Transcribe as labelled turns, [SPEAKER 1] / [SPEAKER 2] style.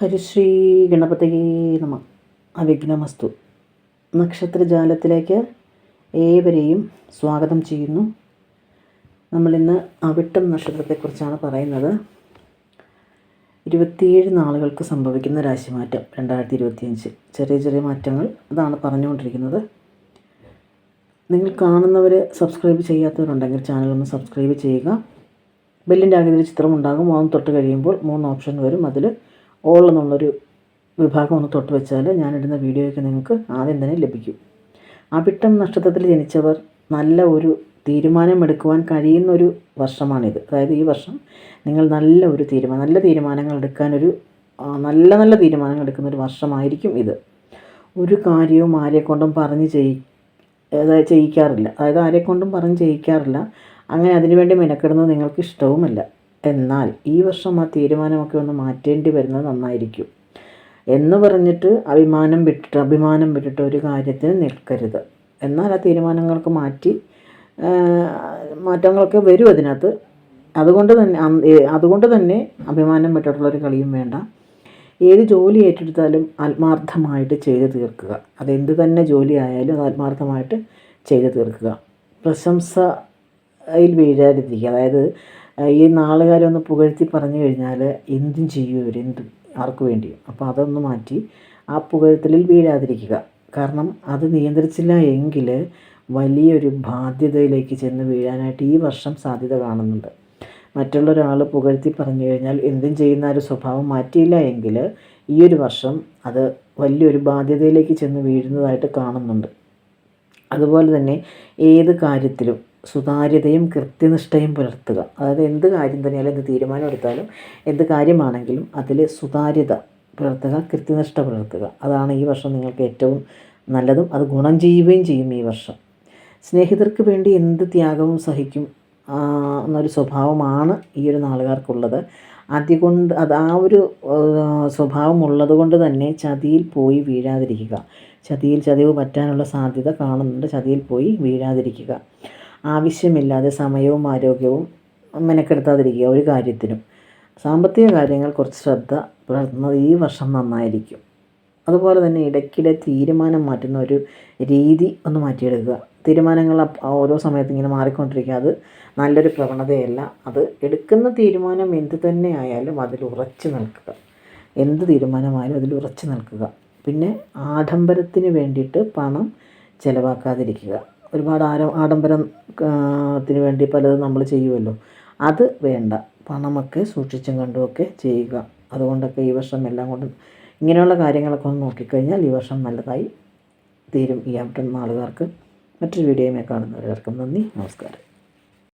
[SPEAKER 1] ഹരിശ്രീ ഗണപതി നമ. അവിഘ്നമസ്തു. നക്ഷത്രജാലത്തിലേക്ക് ഏവരെയും സ്വാഗതം ചെയ്യുന്നു. നമ്മളിന്ന് അവിട്ടം നക്ഷത്രത്തെക്കുറിച്ചാണ് പറയുന്നത്. ഇരുപത്തിയേഴ് നാളുകൾക്ക് സംഭവിക്കുന്ന രാശിമാറ്റം രണ്ടായിരത്തി ഇരുപത്തിയഞ്ച് ചെറിയ ചെറിയ മാറ്റങ്ങൾ അതാണ് പറഞ്ഞുകൊണ്ടിരിക്കുന്നത്. നിങ്ങൾ കാണുന്നവർ സബ്സ്ക്രൈബ് ചെയ്യാത്തവരുണ്ടെങ്കിൽ ചാനൽ ഒന്ന് സബ്സ്ക്രൈബ് ചെയ്യുക. ബെല്ലിന്റെ ആകൃതിയിൽ ചിത്രം ഉണ്ടാകും. മൂന്ന് തൊട്ട് കഴിയുമ്പോൾ മൂന്ന് ഓപ്ഷൻ വരും. അതിൽ ഓൾ എന്നുള്ളൊരു വിഭാഗം ഒന്ന് തൊട്ട് വെച്ചാൽ ഞാനിടുന്ന വീഡിയോയൊക്കെ നിങ്ങൾക്ക് ആദ്യം തന്നെ ലഭിക്കും. അവിട്ടം നക്ഷത്രത്തിൽ ജനിച്ചവർ നല്ല ഒരു തീരുമാനമെടുക്കുവാൻ കഴിയുന്നൊരു വർഷമാണിത്. അതായത് ഈ വർഷം നിങ്ങൾ നല്ല ഒരു തീരുമാനം നല്ല തീരുമാനങ്ങൾ എടുക്കാനൊരു നല്ല നല്ല തീരുമാനങ്ങൾ എടുക്കുന്ന ഒരു വർഷമായിരിക്കും ഇത്. ഒരു കാര്യവും ആരെക്കൊണ്ടും പറഞ്ഞ് ചെയ് അതായത് ചെയ്യിക്കാറില്ല. അതായത് ആരെക്കൊണ്ടും പറഞ്ഞ് ചെയ്യിക്കാറില്ല. അങ്ങനെ അതിനുവേണ്ടി മെനക്കെടുന്നത് നിങ്ങൾക്ക് ഇഷ്ടവുമല്ല എന്നാൽ ഈ വർഷം ആ തീരുമാനമൊക്കെ ഒന്ന് മാറ്റേണ്ടി വരുന്നത് നന്നായിരിക്കും. എന്ന് പറഞ്ഞിട്ട് അഭിമാനം വിട്ടിട്ട് അഭിമാനം വിട്ടിട്ട് ഒരു കാര്യത്തിന് നിൽക്കരുത്. എന്നാൽ ആ തീരുമാനങ്ങൾക്ക് മാറ്റി മാറ്റങ്ങളൊക്കെ വരും അതിനകത്ത്. അതുകൊണ്ട് തന്നെ അതുകൊണ്ട് തന്നെ അഭിമാനം വിട്ടിട്ടുള്ളൊരു കളിയും വേണ്ട. ഏത് ജോലി ഏറ്റെടുത്താലും ആത്മാർത്ഥമായിട്ട് ചെയ്തു തീർക്കുക. അതെന്ത് തന്നെ ജോലി ആയാലും അത് ആത്മാർത്ഥമായിട്ട് ചെയ്തു തീർക്കുക. പ്രശംസയിൽ വീഴാതിരിക്കുക. അതായത് ഈ നാളുകാരെ ഒന്ന് പുകഴ്ത്തി പറഞ്ഞു കഴിഞ്ഞാൽ എന്തും ചെയ്യും ഇവർ എന്തും ആർക്ക് വേണ്ടിയും. അപ്പോൾ അതൊന്ന് മാറ്റി ആ പുകഴ്ത്തലിൽ വീഴാതിരിക്കുക. കാരണം അത് നിയന്ത്രിച്ചില്ല എങ്കിൽ വലിയൊരു ബാധ്യതയിലേക്ക് ചെന്ന് വീഴാനായിട്ട് ഈ വർഷം സാധ്യത കാണുന്നുണ്ട്. മറ്റുള്ള ഒരാൾ പുകഴ്ത്തി പറഞ്ഞു കഴിഞ്ഞാൽ എന്തും ചെയ്യുന്ന ഒരു സ്വഭാവം മാറ്റിയില്ല എങ്കിൽ ഈ ഒരു വർഷം അത് വലിയൊരു ബാധ്യതയിലേക്ക് ചെന്ന് വീഴുന്നതായിട്ട് കാണുന്നുണ്ട്. അതുപോലെ തന്നെ ഏത് കാര്യത്തിലും സുതാര്യതയും കൃത്യനിഷ്ഠയും പുലർത്തുക. അതായത് എന്ത് കാര്യം തന്നെയാലും എന്ത് തീരുമാനം എടുത്താലും എന്ത് കാര്യമാണെങ്കിലും അതിൽ സുതാര്യത പുലർത്തുക കൃത്യനിഷ്ഠ പുലർത്തുക. അതാണ് ഈ വർഷം നിങ്ങൾക്ക് ഏറ്റവും നല്ലതും അത് ഗുണം ചെയ്യുകയും ചെയ്യും ഈ വർഷം. സ്നേഹിതർക്ക് വേണ്ടി എന്ത് ത്യാഗവും സഹിക്കും എന്നൊരു സ്വഭാവമാണ് ഈ ഒരു നാളുകാർക്കുള്ളത്. അതുകൊണ്ട് അത് ആ ഒരു സ്വഭാവം ഉള്ളത് കൊണ്ട് തന്നെ ചതിയിൽ പോയി വീഴാതിരിക്കുക. ചതിയിൽ ചതിവ് പറ്റാനുള്ള സാധ്യത കാണുന്നുണ്ട്. ചതിയിൽ പോയി വീഴാതിരിക്കുക. ആവശ്യമില്ലാതെ സമയവും ആരോഗ്യവും മെനക്കെടുത്താതിരിക്കുക ഒരു കാര്യത്തിനും. സാമ്പത്തിക കാര്യങ്ങൾ കുറച്ച് ശ്രദ്ധ പുലർത്തുന്നത് ഈ വർഷം നന്നായിരിക്കും. അതുപോലെ തന്നെ ഇടയ്ക്കിടെ തീരുമാനം മാറ്റുന്ന ഒരു രീതി ഒന്ന് മാറ്റിയെടുക്കുക. തീരുമാനങ്ങൾ ഓരോ സമയത്ത് ഇങ്ങനെ മാറിക്കൊണ്ടിരിക്കുക. അത് നല്ലൊരു പ്രവണതയല്ല. അത് എടുക്കുന്ന തീരുമാനം എന്ത് തന്നെ ആയാലും അതിൽ ഉറച്ചു നിൽക്കുക. എന്ത് തീരുമാനമായാലും അതിൽ ഉറച്ചു നിൽക്കുക. പിന്നെ ആഡംബരത്തിന് വേണ്ടിയിട്ട് പണം ചിലവാക്കാതിരിക്കുക. ഒരുപാട് ആര ആഡംബരം ആ, ത്തിന് വേണ്ടി പലതും നമ്മൾ ചെയ്യുമല്ലോ അത് വേണ്ട. പണമൊക്കെ സൂക്ഷിച്ചും കണ്ടുമൊക്കെ ചെയ്യുക. അതുകൊണ്ടൊക്കെ ഈ വർഷം എല്ലാം കൊണ്ടും ഇങ്ങനെയുള്ള കാര്യങ്ങളൊക്കെ ഒന്ന് നോക്കിക്കഴിഞ്ഞാൽ ഈ വർഷം നല്ലതായി തീരും ഈ അവിടുത്തെ ആളുകാർക്ക് മറ്റൊരു വീഡിയോയുമായി കാണുന്നവർക്കും നന്ദി. നമസ്കാരം.